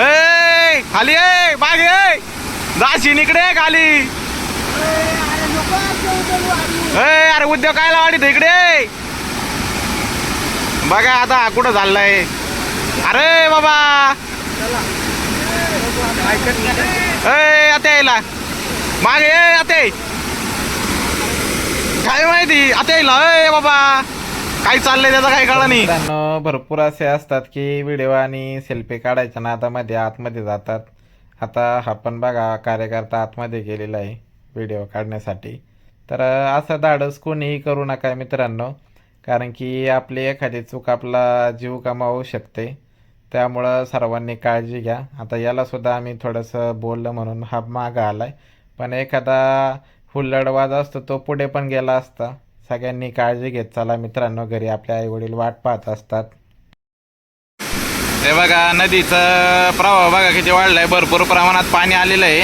ए खाली ए मागे ए. जाशीन इकडे खाली. ए अरे उद्योग काय वाढीत इकडे बघा आता कुठं चाललाय. अरे बाबा. ए आता यायला. मागे ए आता. काय माहिती आता यायला. ए बाबा. काय चाललंय त्याचा काय कळा नाही. मित्रांनो भरपूर असे असतात की व्हिडिओ आणि सेल्फी काढायच्या ना आता मध्ये आतमध्ये जातात. आता हा पण बघा कार्यकर्ता आतमध्ये गेलेला आहे व्हिडिओ काढण्यासाठी. तर असं धाडस कोणीही करू नका मित्रांनो कारण की आपली एखादी चूक आपला जीव कमावू शकते. त्यामुळं सर्वांनी काळजी घ्या. आता याला सुद्धा आम्ही थोडंसं बोललं म्हणून हा मागं आला आहे पण एखादा हुल्लडवाज असतो तो पुढे पण गेला असता. सगळ्यांनी काळजी घेत चला मित्रांनो घरी आपले आई वडील वाट पाहत असतात. हे बघा नदीचं प्रवाह बघा किती वाढलाय. भरपूर प्रमाणात पाणी आलेलं आहे.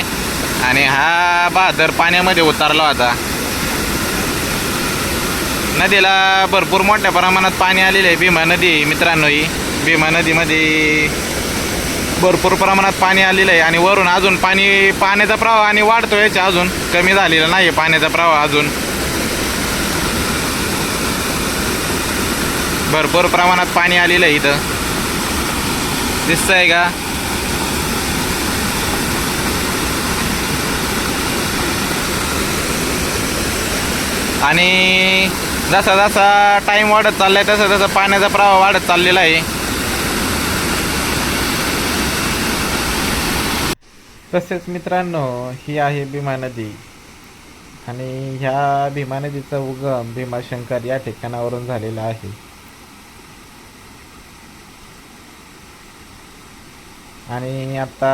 आणि हा बहादर पाण्यामध्ये उतरला होता. नदीला भरपूर मोठ्या प्रमाणात पाणी आलेलं आहे. भीमा नदी मित्रांनो ही भीमा नदीमध्ये भरपूर प्रमाणात पाणी आलेलं आहे. आणि वरून अजून पाणी पाण्याचा प्रवाह आणि वाढतो याच्या अजून कमी झालेला नाही पाण्याचा प्रवाह अजून. भरपूर प्रमाणात पाणी आलेलं आहे इथं. दिसतंय का? आणि जसा जसा टाईम वाढत चाललाय तसा तसा पाण्याचा प्रवाह वाढत चाललेला आहे. तसेच मित्रांनो ही आहे भीमा नदी. आणि ह्या भीमा नदीचा उगम भीमाशंकर या ठिकाणावरून झालेला आहे. आणि आता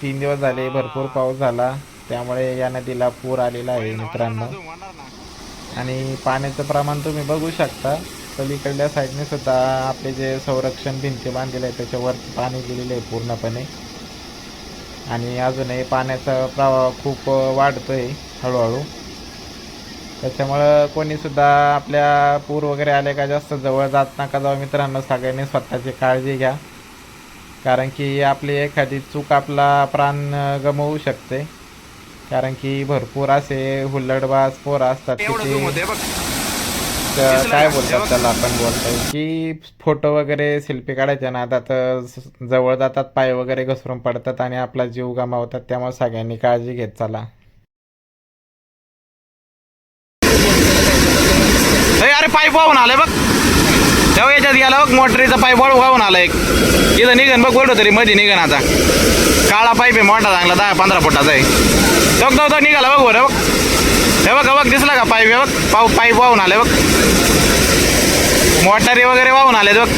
तीन दिवस झाले भरपूर पाऊस झाला. त्यामुळे या नदीला पूर आलेला आहे मित्रांनो. आणि पाण्याचं प्रमाण तुम्ही बघू शकता. पलीकडल्या साईडने सुद्धा आपले जे संरक्षण भिंती बांधलेले आहे त्याच्यावर पाणी गेलेले आहे पूर्णपणे. आणि अजूनही पाण्याचा प्रवाह खूप वाढतो आहे हळूहळू. त्याच्यामुळं कोणीसुद्धा आपल्या पूर वगैरे आले का जास्त जवळ जात नका जाऊ मित्रांनो. सगळ्यांनी स्वतःची काळजी घ्या. कारण की आपली एखादी चूक आपला प्राण गमवू शकते. कारण की भरपूर असे हुल्लडबाज पोरं असतात की ते तर काय बोलतात त्याला आपण बोलतोय की फोटो वगैरे सेल्फी काढायच्या ना आता जवळ जातात पाय वगैरे घसरून पडतात आणि आपला जीव गमावतात. त्यामुळे सगळ्यांनी काळजी घेत चला. अरे पाईप वाहून आलाय बघ. तेव्हा याच्यात गेला बघ मोटरीचा पाईप वाळू वाहून आला एक. इथं निघन बघ कुठं तरी मध्ये निघन आता. काळा पाईप आहे मोठा चांगला दहा पंधरा फुटाचा आहे. तो तो निघाला बघ बरं बघ. हे बघ बघ दिसला का पाईप हे बघ. पाऊ पाईप वाहून आले बघ. मोटारी वगैरे वाहून आले बघ.